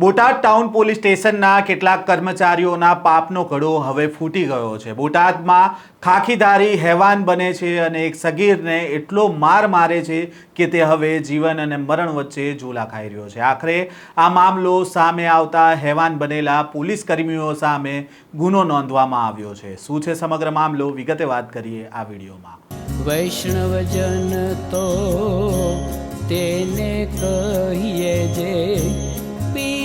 Botad town police સ્ટેશનના કેટલાક કર્મચારીઓના પાપનો ઘડો હવે ફૂટી ગયો છે. બોટાદમાં ખાખીધારી હેવાન બને છે અને એક સગીરને એટલો માર મારે છે કે તે હવે જીવન અને મરણ વચ્ચે ઝૂલા ખાઈ રહ્યો છે. આખરે આ મામલો સામે આવતા હેવાન બનેલા પોલીસ કર્મીઓ સામે ગુનો નોંધવામાં આવ્યો છે. શું છે સમગ્ર મામલો? વિગતે વાત કરીએ આ વિડીયોમાં. વૈષ્ણવજન તો તેને કહીએ જે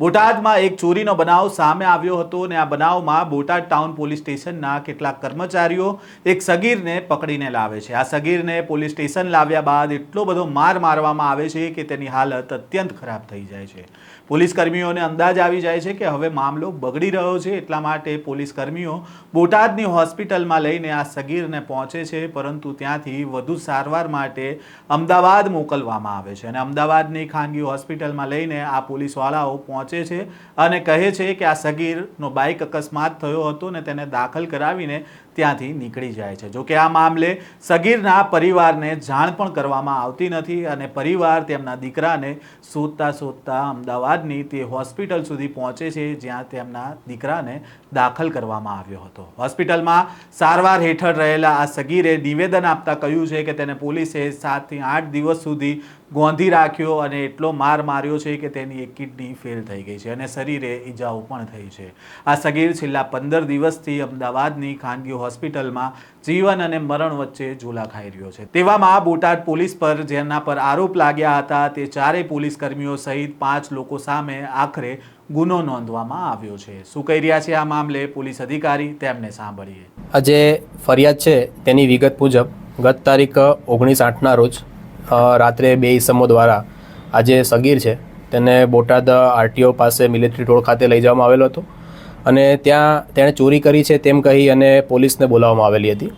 બોટાદમાં એક ચોરીનો બનાવ સામે આવ્યો હતો અને આ બનાવમાં બોટાદ ટાઉન પોલીસ સ્ટેશનના કેટલાક કર્મચારીઓ એક સગીરને પકડીને લાવે છે. આ સગીરને પોલીસ સ્ટેશન લાવ્યા બાદ એટલો બધો માર મારવામાં આવે છે કે તેની હાલત અત્યંત ખરાબ થઈ જાય છે. પોલીસ કર્મીઓને અંદાજ આવી જાય છે કે હવે મામલો બગડી રહ્યો છે એટલા માટે પોલીસ કર્મીઓ બોટાદની હોસ્પિટલમાં લઈને આ સગીરને પહોંચે છે, પરંતુ ત્યાંથી વધુ સારવાર માટે અમદાવાદ મોકલવામાં આવે છે. અને અમદાવાદની ખાનગી હોસ્પિટલમાં લઈને આ પોલીસવાળાઓ પહોંચે છે અને કહે છે કે આ સગીરનો બાઇક અકસ્માત થયો હતો ને તેને દાખલ કરાવીને ત્યાંથી નીકળી જાય છે. જોકે આ મામલે સગીરના પરિવારને જાણ પણ કરવામાં આવતી નથી અને પરિવાર તેમના દીકરાને શોધતા શોધતા અમદાવાદની તે હોસ્પિટલ સુધી પહોંચે છે, જ્યાં તેમના દીકરાને દાખલ કરવામાં આવ્યો હતો. હોસ્પિટલમાં સારવાર હેઠળ રહેલા આ સગીરે નિવેદન આપતા કહ્યું છે કે તેને પોલીસે સાતથી આઠ દિવસ સુધી ગોંધી રાખ્યો અને એટલો માર માર્યો છે કે તેની એક કિડની ફેલ થઈ ગઈ છે અને શરીરે ઈજાઓ પણ થઈ છે. આ સગીર છેલ્લા પંદર દિવસથી અમદાવાદની ખાનગી હોસ્પિટલમાં જીવન અને મરણ વચ્ચે ઝૂલા ખાઈ રહ્યો છે. તેવામાં બોટાદ પોલીસ પર જેના પર આરોપ લાગ્યા હતા, તે ચારેય પોલીસ કર્મીઓ સહિત પાંચ લોકો સામે આખરે ગુનો નોંધવામાં આવ્યો છે. શું કહી રહ્યા છે આ મામલે પોલીસ અધિકારી? તેમને સાંભળીએ. આજે ફરિયાદ છે તેની વિગત મુજબ ગત તારીખ ઓગણીસ આઠના રોજ રાત્રે બે ઇસમો દ્વારા આજે સગીર છે. તેને બોટાદ આરટીઓ પાસે મિલિટરી રોડ ખાતે લઈ જવામાં આવેલો હતો. અને ત્યાં તેણે ચોરી કરી છે તેમ કહી અને પોલીસને બોલાવવામાં આવેલી હતી.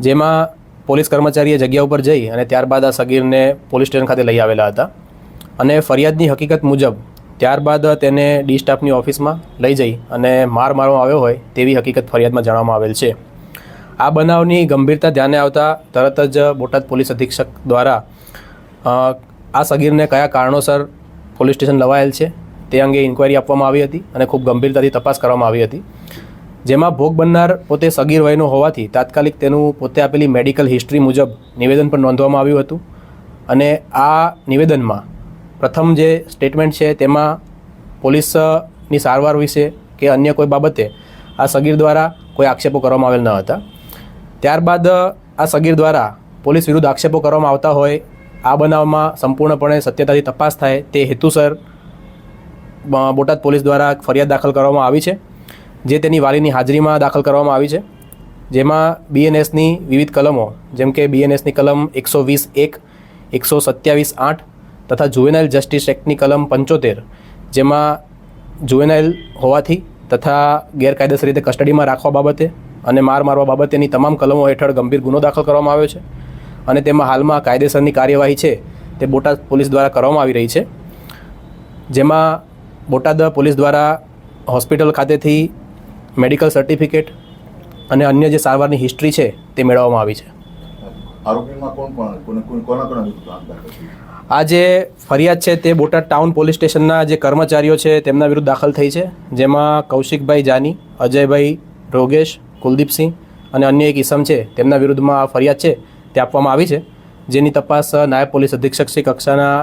જેમાં પોલીસ કર્મચારીએ જગ્યા ઉપર જઈ અને ત્યારબાદ આ સગીરને પોલીસ સ્ટેશન ખાતે લઈ આવેલા હતા અને ફરિયાદની હકીકત મુજબ ત્યારબાદ તેને ડી સ્ટાફની ઓફિસમાં લઈ જઈ અને માર મારવામાં આવ્યો હોય તેવી હકીકત ફરિયાદમાં જણાવવામાં આવેલ છે. આ બનાવની ગંભીરતા ધ્યાને આવતા તરત જ બોટાદ પોલીસ અધિક્ષક દ્વારા આ સગીરને કયા કારણોસર પોલીસ સ્ટેશન લવાયેલ છે? તે અંગે ઇન્ક્વાયરી આપવામાં આવી હતી અને ખૂબ ગંભીરતાથી તપાસ કરવામાં આવી હતી. જેમાં ભોગ બનનાર પોતે સગીર વયનો હોવાથી તાત્કાલિક તેનું પોતે આપેલી મેડિકલ હિસ્ટ્રી મુજબ નિવેદન પણ નોંધવામાં આવ્યું હતું. અને આ નિવેદનમાં પ્રથમ જે સ્ટેટમેન્ટ છે તેમાં પોલીસની સારવાર વિશે કે અન્ય કોઈ બાબતે આ સગીર દ્વારા કોઈ આક્ષેપો કરવામાં આવેલ ન હતા. ત્યારબાદ આ સગીર દ્વારા પોલીસ વિરુદ્ધ આક્ષેપો કરવામાં આવતા હોય, આ બનાવમાં સંપૂર્ણપણે સત્યતાથી તપાસ થાય તે હેતુસર બોટાદ પોલીસ દ્વારા ફરિયાદ દાખલ કરવામાં આવી છે, જે તેની વાલીની હાજરીમાં દાખલ કરવામાં આવી છે. જેમાં બીએનએસની વિવિધ કલમો, જેમ કે બીએનએસની કલમ એકસો વીસ એક, એકસો સત્યાવીસ આઠ તથા જુવેનાઇલ જસ્ટિસ એક્ટની કલમ પંચોતેર, જેમાં જુવેનાઇલ હોવાથી તથા ગેરકાયદેસર રીતે કસ્ટડીમાં રાખવા બાબતે અને માર મારવા બાબતેની તમામ કલમો હેઠળ ગંભીર ગુનો દાખલ કરવામાં આવ્યો છે અને તેમાં હાલમાં કાયદેસરની કાર્યવાહી છે તે બોટાદ પોલીસ દ્વારા કરવામાં આવી રહી છે. જેમાં બોટાદ પોલીસ દ્વારા હોસ્પિટલ ખાતેથી મેડિકલ સર્ટિફિકેટ અને અન્ય જે સારવારની હિસ્ટ્રી છે તે મેળવવામાં આવી છે. આ જે ફરિયાદ છે તે બોટાદ ટાઉન પોલીસ સ્ટેશનના જે કર્મચારીઓ છે તેમના વિરુદ્ધ દાખલ થઈ છે જેમાં કૌશિકભાઈ જાની અજયભાઈ રોગેશ કુલદીપસિંહ અને અન્ય એક ઈસમ છે તેમના વિરુદ્ધમાં આ ફરિયાદ છે તે આપવામાં આવી છે જેની તપાસ નાયબ પોલીસ અધિક્ષક શ્રી કક્ષાના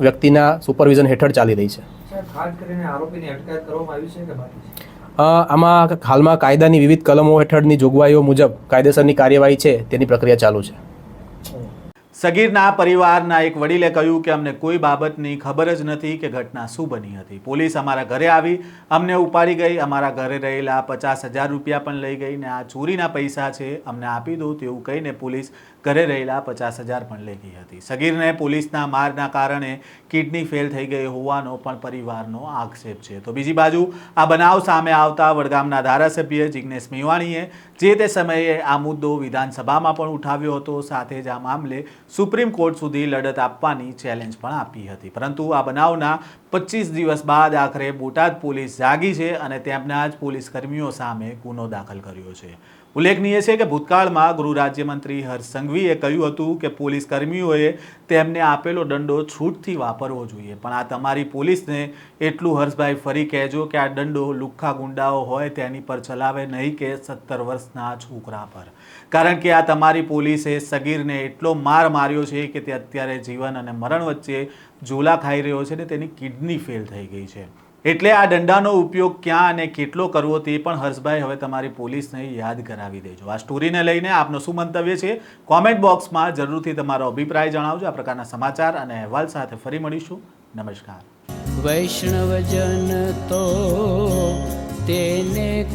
વ્યક્તિના સુપરવિઝન હેઠળ ચાલી રહી છે. સાહેબ ખાસ કરીને આરોપીની અટકાયત કરવામાં આવી છે કે બાકી છે? અ, આમાં હાલમાં કાયદાની વિવિધ કલમો હેઠળની જોગવાઈઓ મુજબ કાયદેસરની કાર્યવાહી છે તેની પ્રક્રિયા ચાલુ છે. સગીરના પરિવારના એક વડીલે કહ્યું કે અમને કોઈ બાબતની ખબર જ નથી કે ઘટના શું બની હતી. પોલીસ અમારા ઘરે આવી અમને ઉપાડી ગઈ અમારા ઘરે રહેલા પચાસ હજાર રૂપિયા પણ લઈ ગઈ ને આ ચોરીના પૈસા છે અમને આપી દો તેવું કહીને પોલીસ ઘરે રહેલા પચાસ હજાર પણ લઈ ગઈ હતી. સગીરને પોલીસના મારના કારણે કિડની ફેલ થઈ ગઈ હોવાનો પણ પરિવારનો આક્ષેપ છે. તો બીજી બાજુ આ બનાવ સામે આવતા વડગામના ધારાસભ્ય જિજ્ઞેશ મેવાણીએ જે તે સમયે આ મુદ્દો વિધાનસભામાં પણ ઉઠાવ્યો હતો, સાથે જ આ મામલે સુપ્રીમ કોર્ટ સુધી લડત આપવાની ચેલેન્જ પણ આપી હતી. પરંતુ આ બનાવના પચીસ દિવસ બાદ આખરે બોટાદ પોલીસ જાગી છે અને તેમના જ પોલીસ કર્મીઓ સામે ગુનો દાખલ કર્યો છે. ઉલ્લેખનીય છે કે ભૂતકાળમાં ગૃહ રાજ્યમંત્રી હર્ષ કહ્યું હતું કે પોલીસ કર્મીઓએ તેમને આપેલો દંડો છૂટથી વાપરવો જોઈએ. પણ આ તમારી પોલીસને એટલું હર્ષભાઈ ફરી કહેજો કે આ દંડો લુખ્ખા ગુંડાઓ હોય તેની પર ચલાવે નહીં કે સત્તર વર્ષના છોકરા પર. કારણ કે આ તમારી પોલીસે સગીરને એટલો માર માર્યો છે કે તે અત્યારે જીવન અને મરણ વચ્ચે ઝોલા ખાઈ રહ્યો છે ને તેની કિડની ફેલ થઈ ગઈ છે. એટલે આ દંડાનો ઉપયોગ ક્યાં અને કેટલો કરવો તે પણ હર્ષભાઈ હવે તમારી પોલીસને યાદ કરાવી દેજો. આ સ્ટોરીને લઈને આપનો શું મંતવ્ય છે? કોમેન્ટ બોક્સમાં જરૂરથી તમારો અભિપ્રાય જણાવજો. આ પ્રકારના સમાચાર અને અહેવાલ સાથે ફરી મળીશું. નમસ્કાર. વૈષ્ણવજન તો તેને